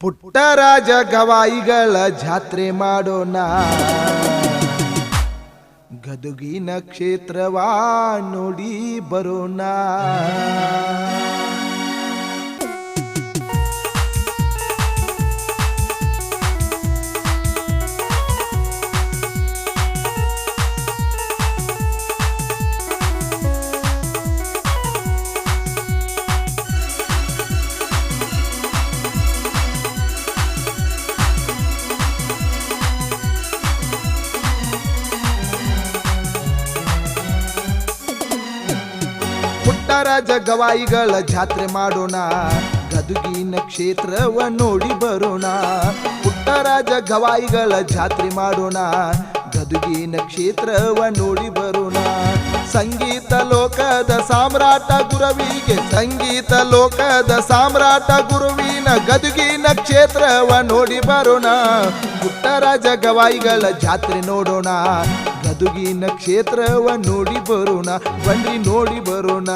ಪುಟ್ಟರಾಜ ಗವಾಯಿಗಳ ಜಾತ್ರೆ ಮಾಡೋಣ. ಗದುಗಿನ ಕ್ಷೇತ್ರವಾ ನೋಡಿ ಬರೋಣ. ಪುಟ್ಟರಾಜ ಗವಾಯಿಗಳ ಜಾತ್ರೆ ಮಾಡೋಣ. ಗದುಗಿನ ಕ್ಷೇತ್ರವ ನೋಡಿ ಬರೋಣ. ಪುಟ್ಟರಾಜ ಗವಾಯಿಗಳ ಜಾತ್ರೆ ಮಾಡೋಣ. ಗದುಗಿನ ಕ್ಷೇತ್ರವ ನೋಡಿ ಬರೋಣ. ಸಂಗೀತ ಲೋಕದ ಸಾಮ್ರಾಟ ಗುರುವಿಗೆ ಸಂಗೀತ ಲೋಕದ ಸಾಮ್ರಾಟ ಗುರುವಿನ ಗದುಗಿನ ಕ್ಷೇತ್ರವ ನೋಡಿ ಬರೋಣ. ಪುಟ್ಟರಾಜ ಗವಾಯಿಗಳ ಜಾತ್ರೆ ನೋಡೋಣ. ಗದುಗಿನ ಕ್ಷೇತ್ರವ ನೋಡಿ ಬರೋಣ ಬನ್ನಿ ನೋಡಿ ಬರೋಣ.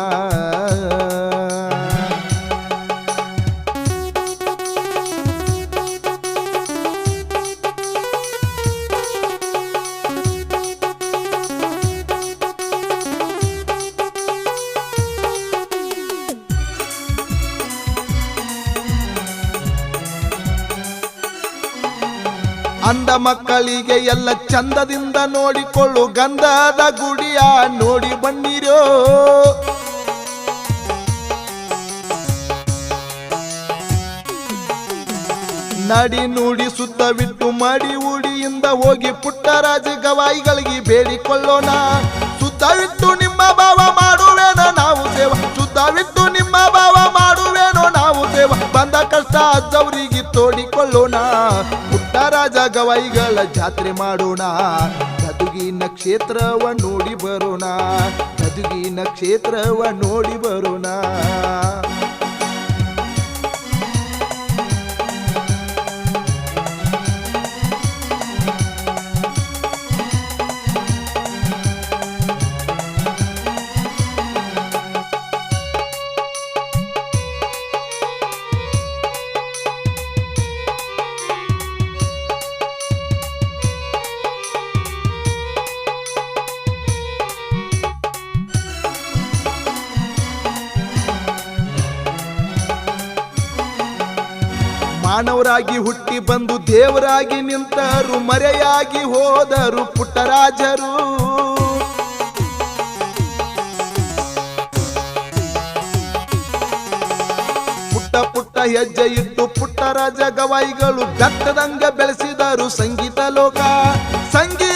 ಅಂದ ಮಕ್ಕಳಿಗೆ ಎಲ್ಲ ಚಂದದಿಂದ ನೋಡಿಕೊಳ್ಳು. ಗಂಧದ ಗುಡಿಯ ನೋಡಿ ಬಂದಿರೋ ನಡಿ ನುಡಿ ಸುತ್ತವಿಟ್ಟು ಮಾಡಿ ಉಡಿಯಿಂದ ಹೋಗಿ ಪುಟ್ಟರಾಜ ಗವಾಯಿಗಳಿಗೆ ಬೇಡಿಕೊಳ್ಳೋಣ. ಸುತ್ತವಿಟ್ಟು ನಿಮ್ಮ ಭಾವ ಮಾಡುವೇನೋ ನಾವು ಸೇವ ಸುತ್ತವಿಟ್ಟು ನಿಮ್ಮ ಭಾವ ಮಾಡುವೇನೋ ನಾವು ಸೇವ ಬಂದ ಕಷ್ಟ ಅಜ್ಜವರಿಗೆ ತೋಡಿಕೊಳ್ಳೋಣ. ಗವಾಯಿಗಳ ಜಾತ್ರೆ ಮಾಡೋಣ. ಗದುಗಿನ ಕ್ಷೇತ್ರವ ನೋಡಿ ಬರೋಣ. ಗದುಗಿನ ಕ್ಷೇತ್ರವ ನೋಡಿ ಬರೋಣ. ಮಾನವರಾಗಿ ಹುಟ್ಟಿ ಬಂದು ದೇವರಾಗಿ ನಿಂತರು, ಮರೆಯಾಗಿ ಹೋದರು ಪುಟ್ಟರಾಜರು. ಪುಟ್ಟ ಪುಟ್ಟ ಹೆಜ್ಜೆ ಇಟ್ಟು ಪುಟ್ಟರಾಜ ಗವಾಯಿಗಳು ಬೆಟ್ಟದಂಗ ಬೆಳೆಸಿದರು ಸಂಗೀತ ಲೋಕ. ಸಂಗೀತ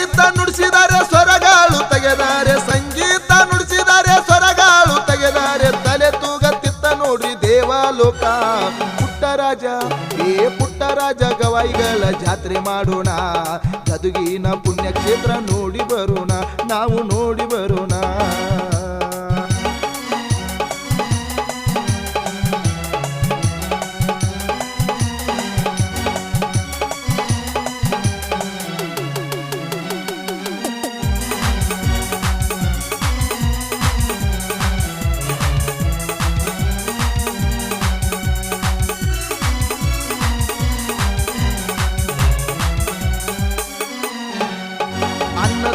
ಪುಟ್ಟರಾಜ ಏ ಪುಟ್ಟರಾಜ ಗವಾಯಿಗಳ ಜಾತ್ರೆ ಮಾಡೋಣ. ಗದುಗಿನ ಪುಣ್ಯಕ್ಷೇತ್ರ ನೋಡಿ ಬರೋಣ ನಾವು ನೋಡಿ ಬರೋಣ.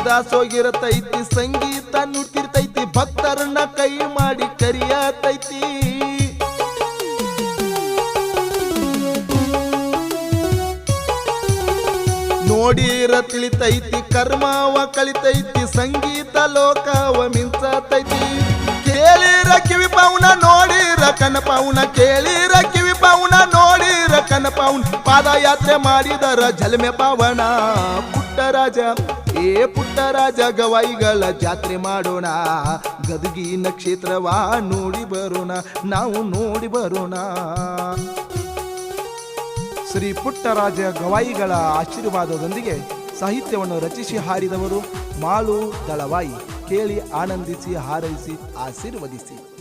ಅನ್ನದಾಸೋಗಿರತೈತಿ ಸಂಗೀತ ನುಡ್ತಿರ್ತೈತಿ, ಭಕ್ತರನ್ನ ಕೈ ಮಾಡಿ ಕರಿಯತೈತಿ. ನೋಡಿರ ತಿಳಿತೈತಿ, ಕರ್ಮವ ಕಳಿತೈತಿ ಸಂಗೀತ ಲೋಕವ ಮಿಂಚತೈತಿ. ಕೇಳಿರ ಕಿವಿ ಪೌನ ನೋಡಿರ ಕನ ಪೌನ ಕೇಳಿರ ಪಾದಯಾತ್ರೆ ಮಾಡಿದರ ಜಲ್ಮೆ ಪಾವನ. ಪುಟ್ಟರಾಜ, ಏ ಪುಟ್ಟರಾಜ, ಗವಾಯಿಗಳ ಜಾತ್ರೆ ಮಾಡೋಣ. ಗದಗಿನ ಕ್ಷೇತ್ರವಾ ನೋಡಿ ಬರೋಣ, ನಾವು ನೋಡಿ ಬರೋಣ. ಶ್ರೀ ಪುಟ್ಟರಾಜ ಗವಾಯಿಗಳ ಆಶೀರ್ವಾದದೊಂದಿಗೆ ಸಾಹಿತ್ಯವನ್ನು ರಚಿಸಿ ಹಾರಿದವರು ಮಾಳು ದಳವಾಯಿ. ಕೇಳಿ ಆನಂದಿಸಿ ಹಾರೈಸಿ, ಆಶೀರ್ವದಿಸಿ.